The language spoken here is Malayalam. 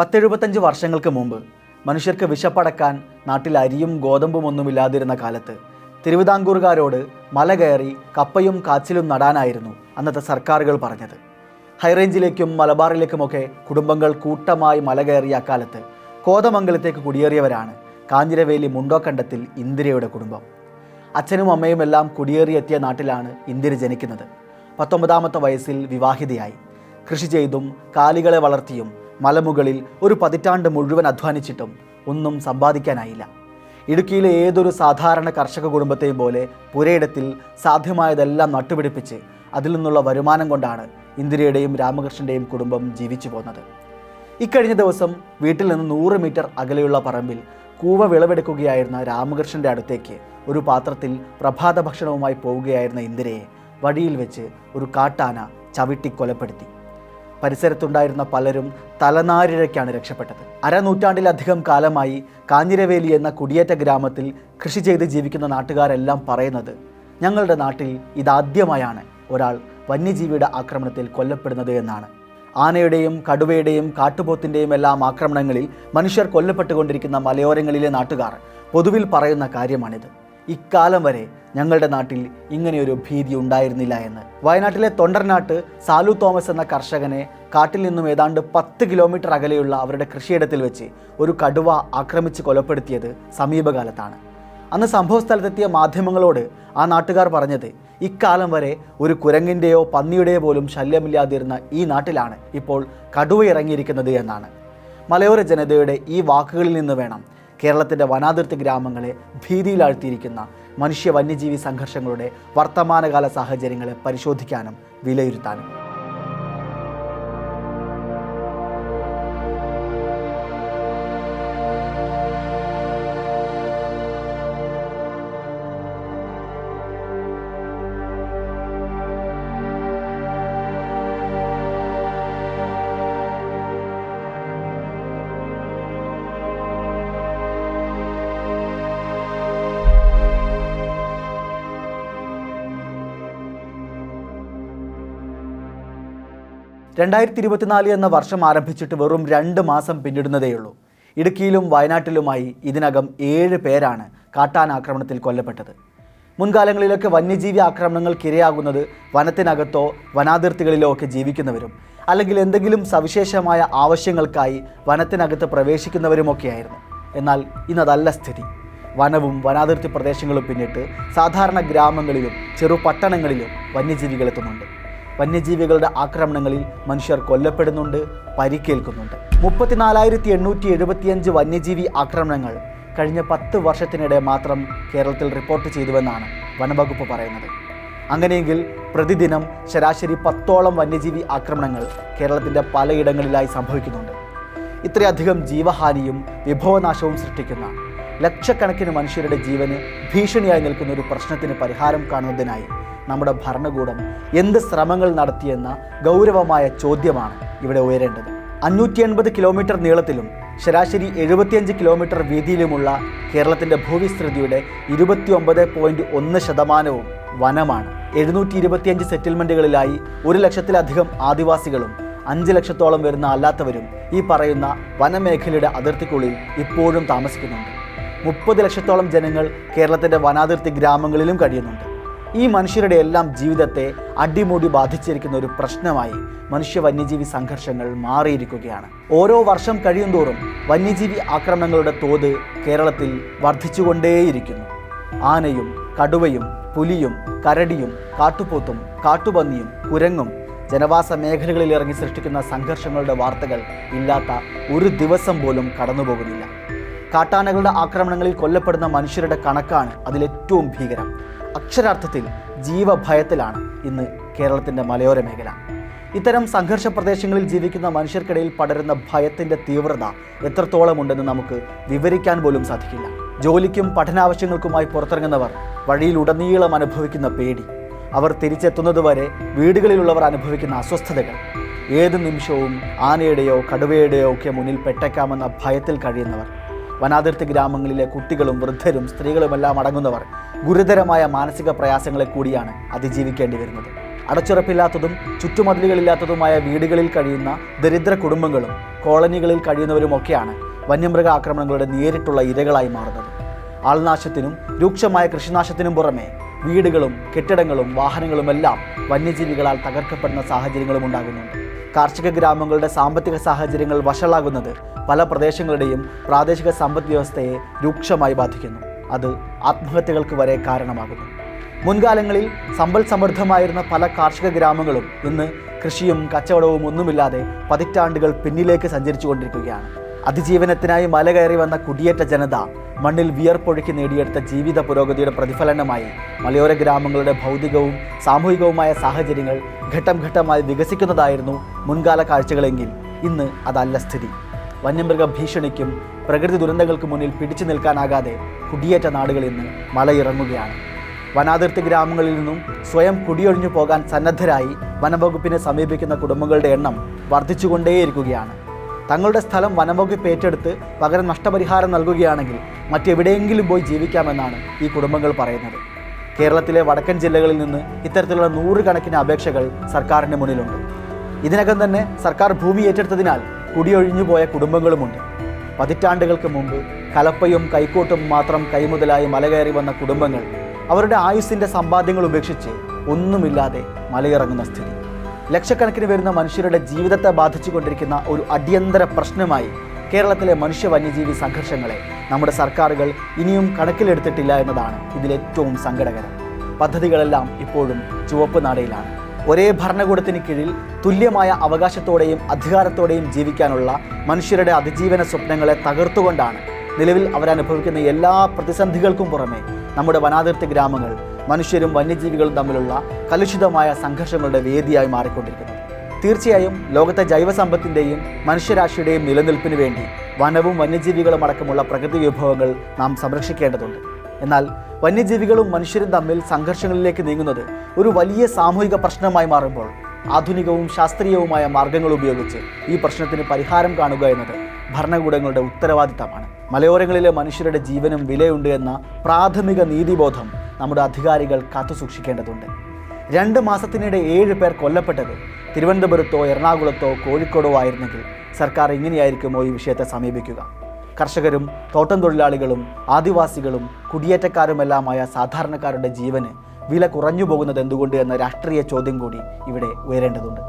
പത്തെഴുപത്തഞ്ച് വർഷങ്ങൾക്ക് മുമ്പ് മനുഷ്യർക്ക് വിശപ്പടക്കാൻ നാട്ടിൽ അരിയും ഗോതമ്പും ഒന്നുമില്ലാതിരുന്ന കാലത്ത് തിരുവിതാംകൂറുകാരോട് മല കയറി കപ്പയും കാച്ചിലും നടാനായിരുന്നു അന്നത്തെ സർക്കാരുകൾ പറഞ്ഞത്. ഹൈറേഞ്ചിലേക്കും മലബാറിലേക്കുമൊക്കെ കുടുംബങ്ങൾ കൂട്ടമായി മല കയറിയ അക്കാലത്ത് കോതമംഗലത്തേക്ക് കുടിയേറിയവരാണ് കാഞ്ഞിരവേലി മുണ്ടോക്കണ്ടത്തിൽ ഇന്ദിരയുടെ കുടുംബം. അച്ഛനും അമ്മയും എല്ലാം കുടിയേറിയെത്തിയ നാട്ടിലാണ് ഇന്ദിര ജനിക്കുന്നത്. പത്തൊമ്പതാമത്തെ വയസ്സിൽ വിവാഹിതയായി. കൃഷി ചെയ്തും കാലികളെ വളർത്തിയും മലമുകളിൽ ഒരു പതിറ്റാണ്ട് മുഴുവൻ അധ്വാനിച്ചിട്ടും ഒന്നും സമ്പാദിക്കാനായില്ല. ഇടുക്കിയിലെ ഏതൊരു സാധാരണ കർഷക കുടുംബത്തെയും പോലെ പുരയിടത്തിൽ സാധ്യമായതെല്ലാം നട്ടുപിടിപ്പിച്ച് അതിൽ നിന്നുള്ള വരുമാനം കൊണ്ടാണ് ഇന്ദിരയുടെയും രാമകൃഷ്ണന്റെയും കുടുംബം ജീവിച്ചു പോന്നത്. ഇക്കഴിഞ്ഞ ദിവസം വീട്ടിൽ നിന്ന് നൂറ് മീറ്റർ അകലെയുള്ള പറമ്പിൽ കൂവ വിളവെടുക്കുകയായിരുന്ന രാമകൃഷ്ണന്റെ അടുത്തേക്ക് ഒരു പാത്രത്തിൽ പ്രഭാത ഭക്ഷണവുമായി പോവുകയായിരുന്ന ഇന്ദിരയെ വഴിയിൽ വെച്ച് ഒരു കാട്ടാന ചവിട്ടി കൊലപ്പെടുത്തി. പരിസരത്തുണ്ടായിരുന്ന പലരും തലനാരിഴയ്ക്കാണ് രക്ഷപ്പെട്ടത്. അരനൂറ്റാണ്ടിലധികം കാലമായി കാഞ്ഞിരവേലി എന്ന കുടിയേറ്റ ഗ്രാമത്തിൽ കൃഷി ചെയ്ത് ജീവിക്കുന്ന നാട്ടുകാരെല്ലാം പറയുന്നത് ഞങ്ങളുടെ നാട്ടിൽ ഇതാദ്യമായാണ് ഒരാൾ വന്യജീവിയുടെ ആക്രമണത്തിൽ കൊല്ലപ്പെടുന്നത് എന്നാണ്. ആനയുടെയും കടുവയുടെയും കാട്ടുപോത്തിന്റെയും എല്ലാം ആക്രമണങ്ങളിൽ മനുഷ്യർ കൊല്ലപ്പെട്ടുകൊണ്ടിരിക്കുന്ന മലയോരങ്ങളിലെ നാട്ടുകാർ പൊതുവിൽ പറയുന്ന കാര്യമാണിത്. ഇക്കാലം വരെ ഞങ്ങളുടെ നാട്ടിൽ ഇങ്ങനെയൊരു ഭീതി ഉണ്ടായിരുന്നില്ല എന്ന്. വയനാട്ടിലെ തൊണ്ടർനാട്ട് സാലു തോമസ് എന്ന കർഷകനെ കാട്ടിൽ നിന്നും ഏതാണ്ട് പത്ത് കിലോമീറ്റർ അകലെയുള്ള അവരുടെ കൃഷിയിടത്തിൽ വെച്ച് ഒരു കടുവ ആക്രമിച്ച് കൊലപ്പെടുത്തിയത് സമീപകാലത്താണ്. അന്ന് സംഭവസ്ഥലത്തെത്തിയ മാധ്യമങ്ങളോട് ആ നാട്ടുകാർ പറഞ്ഞത് ഇക്കാലം വരെ ഒരു കുരങ്ങിന്റെയോ പന്നിയുടെയോ പോലും ശല്യമില്ലാതിരുന്ന ഈ നാട്ടിലാണ് ഇപ്പോൾ കടുവ ഇറങ്ങിയിരിക്കുന്നത് എന്നാണ്. മലയോര ജനതയുടെ ഈ വാക്കുകളിൽ നിന്ന് വേണം കേരളത്തിന്റെ വനാതിർത്തി ഗ്രാമങ്ങളെ ഭീതിയിലാഴ്ത്തിയിരിക്കുന്ന മനുഷ്യ വന്യജീവി സംഘർഷങ്ങളുടെ വർത്തമാനകാല സാഹചര്യങ്ങളെ പരിശോധിക്കാനും വിലയിരുത്താനും. രണ്ടായിരത്തി ഇരുപത്തിനാല് എന്ന വർഷം ആരംഭിച്ചിട്ട് വെറും രണ്ട് മാസം പിന്നിടുന്നതേയുള്ളൂ. ഇടുക്കിയിലും വയനാട്ടിലുമായി ഇതിനകം ഏഴ് പേരാണ് കാട്ടാനാക്രമണത്തിൽ കൊല്ലപ്പെട്ടത്. മുൻകാലങ്ങളിലൊക്കെ വന്യജീവി ആക്രമണങ്ങൾക്ക് ഇരയാകുന്നത് വനത്തിനകത്തോ വനാതിർത്തികളിലോ ഒക്കെ ജീവിക്കുന്നവരും അല്ലെങ്കിൽ എന്തെങ്കിലും സവിശേഷമായ ആവശ്യങ്ങൾക്കായി വനത്തിനകത്ത് പ്രവേശിക്കുന്നവരുമൊക്കെയായിരുന്നു. എന്നാൽ ഇന്നതല്ല സ്ഥിതി. വനവും വനാതിർത്തി പ്രദേശങ്ങളും പിന്നിട്ട് സാധാരണ ഗ്രാമങ്ങളിലും ചെറു പട്ടണങ്ങളിലും വന്യജീവികൾ എത്തുന്നുണ്ട്. വന്യജീവികളുടെ ആക്രമണങ്ങളിൽ മനുഷ്യർ കൊല്ലപ്പെടുന്നുണ്ട് പരിക്കേൽക്കുന്നുണ്ട്. മുപ്പത്തിനാലായിരത്തി എണ്ണൂറ്റി എഴുപത്തിയഞ്ച് വന്യജീവി ആക്രമണങ്ങൾ കഴിഞ്ഞ പത്ത് വർഷത്തിനിടെ മാത്രം കേരളത്തിൽ റിപ്പോർട്ട് ചെയ്തുവെന്നാണ് വനവകുപ്പ് പറയുന്നത്. അങ്ങനെയെങ്കിൽ പ്രതിദിനം ശരാശരി പത്തോളം വന്യജീവി ആക്രമണങ്ങൾ കേരളത്തിന്റെ പലയിടങ്ങളിലായി സംഭവിക്കുന്നുണ്ട്. ഇത്രയധികം ജീവഹാനിയും വിഭവനാശവും സൃഷ്ടിക്കുന്ന ലക്ഷക്കണക്കിന് മനുഷ്യരുടെ ജീവന് ഭീഷണിയായി നിൽക്കുന്ന ഒരു പ്രശ്നത്തിന് പരിഹാരം കാണുന്നതിനായി നമ്മുടെ ഭരണകൂടം എന്ത് ശ്രമങ്ങൾ നടത്തിയെന്ന ഗൗരവമായ ചോദ്യമാണ് ഇവിടെ ഉയരേണ്ടത്. അഞ്ഞൂറ്റി എൺപത് കിലോമീറ്റർ നീളത്തിലും ശരാശരി എഴുപത്തിയഞ്ച് കിലോമീറ്റർ വീതിയിലുമുള്ള കേരളത്തിന്റെ ഭൂവിസ്തൃതിയുടെ ഇരുപത്തിയൊമ്പത് പോയിന്റ് ഒന്ന് ശതമാനവും വനമാണ്. എഴുന്നൂറ്റി ഇരുപത്തിയഞ്ച് സെറ്റിൽമെന്റുകളിലായി ഒരു ലക്ഷത്തിലധികം ആദിവാസികളും അഞ്ച് ലക്ഷത്തോളം വരുന്ന അല്ലാത്തവരും ഈ പറയുന്ന വനമേഖലയുടെ അതിർത്തിക്കുള്ളിൽ ഇപ്പോഴും താമസിക്കുന്നുണ്ട്. മുപ്പത് ലക്ഷത്തോളം ജനങ്ങൾ കേരളത്തിന്റെ വനാതിർത്തി ഗ്രാമങ്ങളിലും കഴിയുന്നുണ്ട്. ഈ മനുഷ്യരുടെ എല്ലാം ജീവിതത്തെ അടിമുടി ബാധിച്ചിരിക്കുന്ന ഒരു പ്രശ്നമായി മനുഷ്യ വന്യജീവി സംഘർഷങ്ങൾ മാറിയിരിക്കുകയാണ്. ഓരോ വർഷം കഴിയുന്തോറും വന്യജീവി ആക്രമണങ്ങളുടെ തോത് കേരളത്തിൽ വർദ്ധിച്ചുകൊണ്ടേയിരിക്കുന്നു. ആനയും കടുവയും പുലിയും കരടിയും കാട്ടുപോത്തും കാട്ടുപന്നിയും കുരങ്ങും ജനവാസ മേഖലകളിൽ ഇറങ്ങി സൃഷ്ടിക്കുന്ന സംഘർഷങ്ങളുടെ വാർത്തകൾ ഇല്ലാത്ത ഒരു ദിവസം പോലും കടന്നുപോകുന്നില്ല. കാട്ടാനകളുടെ ആക്രമണങ്ങളിൽ കൊല്ലപ്പെടുന്ന മനുഷ്യരുടെ കണക്കാണ് അതിലേറ്റവും ഭീകരം. അക്ഷരാർത്ഥത്തിൽ ജീവഭയത്തിലാണ് ഇന്ന് കേരളത്തിന്റെ മലയോര മേഖല. ഇത്തരം സംഘർഷ പ്രദേശങ്ങളിൽ ജീവിക്കുന്ന മനുഷ്യർക്കിടയിൽ പടരുന്ന ഭയത്തിന്റെ തീവ്രത എത്രത്തോളം ഉണ്ടെന്ന് നമുക്ക് വിവരിക്കാൻ പോലും സാധിക്കില്ല. ജോലിക്കും പഠനാവശ്യങ്ങൾക്കുമായി പുറത്തിറങ്ങുന്നവർ വഴിയിലുടനീളം അനുഭവിക്കുന്ന പേടി. അവർ തിരിച്ചെത്തുന്നതുവരെ വീടുകളിലുള്ളവർ അനുഭവിക്കുന്ന അസ്വസ്ഥതകൾ. ഏത് നിമിഷവും ആനയുടെയോ കടുവയുടെയോ ഒക്കെ മുന്നിൽ പെട്ടേക്കാമെന്ന ഭയത്തിൽ കഴിയുന്നവർ. വനാതിർത്തി ഗ്രാമങ്ങളിലെ കുട്ടികളും വൃദ്ധരും സ്ത്രീകളുമെല്ലാം അടങ്ങുന്നവർ ഗുരുതരമായ മാനസിക പ്രയാസങ്ങളെ കൂടിയാണ് അതിജീവിക്കേണ്ടി വരുന്നത്. അടച്ചുറപ്പില്ലാത്തതും ചുറ്റുമതിലുകളില്ലാത്തതുമായ വീടുകളിൽ കഴിയുന്ന ദരിദ്ര കുടുംബങ്ങളും കോളനികളിൽ കഴിയുന്നവരുമൊക്കെയാണ് വന്യമൃഗ ആക്രമണങ്ങളുടെ നേരിട്ടുള്ള ഇരകളായി മാറുന്നത്. ആൾനാശത്തിനും രൂക്ഷമായ കൃഷിനാശത്തിനും പുറമെ വീടുകളും കെട്ടിടങ്ങളും വാഹനങ്ങളുമെല്ലാം വന്യജീവികളാൽ തകർക്കപ്പെടുന്ന സാഹചര്യങ്ങളും ഉണ്ടാകുന്നുണ്ട് കാർഷിക ഗ്രാമങ്ങളുടെ സാമ്പത്തിക സാഹചര്യങ്ങൾ വഷളാകുന്നത് പല പ്രദേശങ്ങളുടെയും പ്രാദേശിക സമ്പദ് വ്യവസ്ഥയെ രൂക്ഷമായി ബാധിക്കുന്നു. അത് ആത്മഹത്യകൾക്ക് വരെ കാരണമാകുന്നു. മുൻകാലങ്ങളിൽ സമ്പൽ സമൃദ്ധമായിരുന്ന പല കാർഷിക ഗ്രാമങ്ങളും ഇന്ന് കൃഷിയും കച്ചവടവും ഒന്നുമില്ലാതെ പതിറ്റാണ്ടുകൾ പിന്നിലേക്ക് സഞ്ചരിച്ചു കൊണ്ടിരിക്കുകയാണ് അതിജീവനത്തിനായി മല കയറി വന്ന കുടിയേറ്റ ജനത മണ്ണിൽ വിയർപ്പൊഴുക്കി നേടിയെടുത്ത ജീവിത പുരോഗതിയുടെ പ്രതിഫലനമായി മലയോര ഗ്രാമങ്ങളുടെ ഭൗതികവും സാമൂഹികവുമായ സാഹചര്യങ്ങൾ ഘട്ടം ഘട്ടമായി വികസിക്കുന്നതായിരുന്നു മുൻകാല കാഴ്ചകളെങ്കിൽ. ഇന്ന് അതല്ല സ്ഥിതി. വന്യമൃഗ ഭീഷണിക്കും പ്രകൃതി ദുരന്തങ്ങൾക്കും മുന്നിൽ പിടിച്ചു നിൽക്കാനാകാതെ കുടിയേറ്റ നാടുകൾ ഇന്ന് മലയിറങ്ങുകയാണ്. വനാതിർത്തി ഗ്രാമങ്ങളിൽ നിന്നും സ്വയം കുടിയൊഴിഞ്ഞു പോകാൻ സന്നദ്ധരായി വനംവകുപ്പിനെ സമീപിക്കുന്ന കുടുംബങ്ങളുടെ എണ്ണം വർദ്ധിച്ചുകൊണ്ടേയിരിക്കുകയാണ്. തങ്ങളുടെ സ്ഥലം വനംവകുപ്പ് ഏറ്റെടുത്ത് പകരം നഷ്ടപരിഹാരം നൽകുകയാണെങ്കിൽ മറ്റെവിടെയെങ്കിലും പോയി ജീവിക്കാമെന്നാണ് ഈ കുടുംബങ്ങൾ പറയുന്നത്. കേരളത്തിലെ വടക്കൻ ജില്ലകളിൽ നിന്ന് ഇത്തരത്തിലുള്ള നൂറുകണക്കിന് അപേക്ഷകൾ സർക്കാരിന്റെ മുന്നിലുണ്ട്. ഇതിനകം തന്നെ സർക്കാർ ഭൂമി ഏറ്റെടുത്തതിനാൽ കുടിയൊഴിഞ്ഞു പോയ കുടുംബങ്ങളുമുണ്ട്. പതിറ്റാണ്ടുകൾക്ക് മുമ്പ് കലപ്പയും കൈക്കോട്ടും മാത്രം കൈമുതലായി മലകയറി വന്ന കുടുംബങ്ങൾ അവരുടെ ആയുസ്സിന്റെ സമ്പാദ്യങ്ങൾ ഉപേക്ഷിച്ച് ഒന്നുമില്ലാതെ മലയിറങ്ങുന്ന സ്ഥിതി. ലക്ഷക്കണക്കിന് വരുന്ന മനുഷ്യരുടെ ജീവിതത്തെ ബാധിച്ചുകൊണ്ടിരിക്കുന്ന ഒരു അടിയന്തര പ്രശ്നമായി കേരളത്തിലെ മനുഷ്യ വന്യജീവി സംഘർഷങ്ങളെ നമ്മുടെ സർക്കാരുകൾ ഇനിയും കണക്കിലെടുത്തിട്ടില്ല എന്നതാണ് ഇതിലേറ്റവും സങ്കടകരം. പദ്ധതികളെല്ലാം ഇപ്പോഴും ചുവപ്പ് നാടയിലാണ്. ഒരേ ഭരണകൂടത്തിന് കീഴിൽ തുല്യമായ അവകാശത്തോടെയും അധികാരത്തോടെയും ജീവിക്കാനുള്ള മനുഷ്യരുടെ അതിജീവന സ്വപ്നങ്ങളെ തകർത്തുകൊണ്ടാണ് നിലവിൽ അവരനുഭവിക്കുന്ന എല്ലാ പ്രതിസന്ധികൾക്കും പുറമെ നമ്മുടെ വനാതിർത്തി ഗ്രാമങ്ങൾ മനുഷ്യരും വന്യജീവികളും തമ്മിലുള്ള കലുഷിതമായ സംഘർഷങ്ങളുടെ വേദിയായി മാറിക്കൊണ്ടിരിക്കുന്നു. തീർച്ചയായും ലോകത്തെ ജൈവസമ്പത്തിന്റെയും മനുഷ്യരാശിയുടെയും നിലനിൽപ്പിന് വേണ്ടി വനവും വന്യജീവികളും അടക്കമുള്ള പ്രകൃതി വിഭവങ്ങൾ നാം സംരക്ഷിക്കേണ്ടതുണ്ട്. എന്നാൽ വന്യജീവികളും മനുഷ്യരും തമ്മിൽ സംഘർഷങ്ങളിലേക്ക് നീങ്ങുന്നത് ഒരു വലിയ സാമൂഹിക പ്രശ്നമായി മാറുമ്പോൾ ആധുനികവും ശാസ്ത്രീയവുമായ മാർഗങ്ങൾ ഉപയോഗിച്ച് ഈ പ്രശ്നത്തിന് പരിഹാരം കാണുക എന്നത് ഭരണകൂടങ്ങളുടെ ഉത്തരവാദിത്തമാണ്. മലയോരങ്ങളിലെ മനുഷ്യരുടെ ജീവനും വിലയുണ്ട് എന്ന പ്രാഥമിക നീതിബോധം നമ്മുടെ അധികാരികൾ കാത്തുസൂക്ഷിക്കേണ്ടതുണ്ട് രണ്ട് മാസത്തിനിടെ ഏഴ് പേർ കൊല്ലപ്പെട്ടത് തിരുവനന്തപുരത്തോ എറണാകുളത്തോ കോഴിക്കോടോ ആയിരുന്നെങ്കിൽ സർക്കാർ ഇങ്ങനെയായിരിക്കുമോ ഈ വിഷയത്തെ സമീപിക്കുക? കർഷകരും തോട്ടം തൊഴിലാളികളും ആദിവാസികളും കുടിയേറ്റക്കാരുമെല്ലാമായ സാധാരണക്കാരുടെ ജീവന് വില കുറഞ്ഞു പോകുന്നത് എന്തുകൊണ്ട് എന്ന രാഷ്ട്രീയ ചോദ്യം കൂടി ഇവിടെ ഉയരേണ്ടതുണ്ട്.